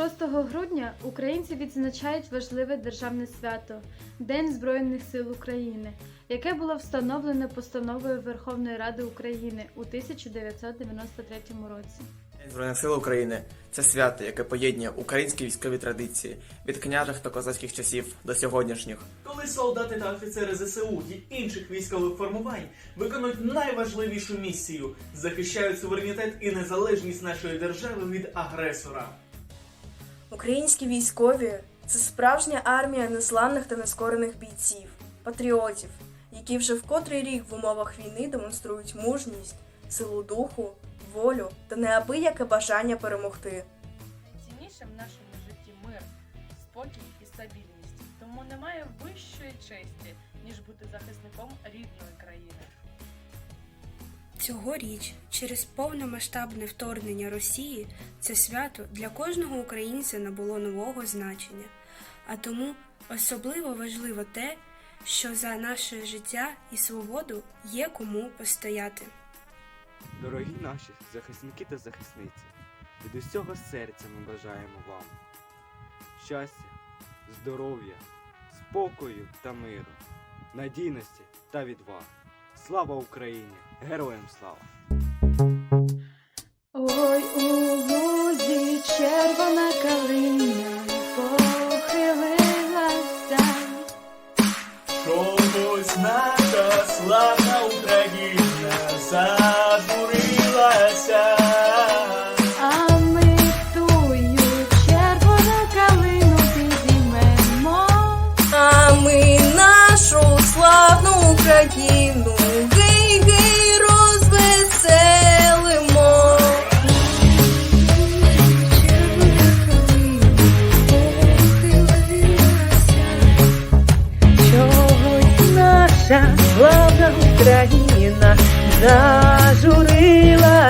6 грудня українці відзначають важливе державне свято День Збройних сил України, яке було встановлене постановою Верховної Ради України у 1993 році. День Збройних сил України це свято, яке поєднує українські військові традиції від княжих та козацьких часів до сьогоднішніх. коли солдати та офіцери ЗСУ і інших військових формувань виконують найважливішу місію захищають суверенітет і незалежність нашої держави від агресора. Українські військові це справжня армія незламних та нескорених бійців, патріотів, які вже в котрий рік в умовах війни демонструють мужність, силу духу, волю та неабияке бажання перемогти. Цінніше в нашому житті мир, спокій і стабільність. Тому немає вищої честі, ніж бути захисником рідної країни. Цьогоріч, через повномасштабне вторгнення Росії, це свято для кожного українця набуло нового значення. А тому особливо важливо те, що за наше життя і свободу є кому постояти. Дорогі наші захисники та захисниці, від усього серця ми бажаємо вам щастя, здоров'я, спокою та миру, надійності та відваги. Слава Україні! Героям слава! Ой, у лузі червона калина похилилася. Чогось наша славна Україна зажурилася. А ми тую червону калину підіймемо. А ми нашу славну Україну наша славна Україна зажурила.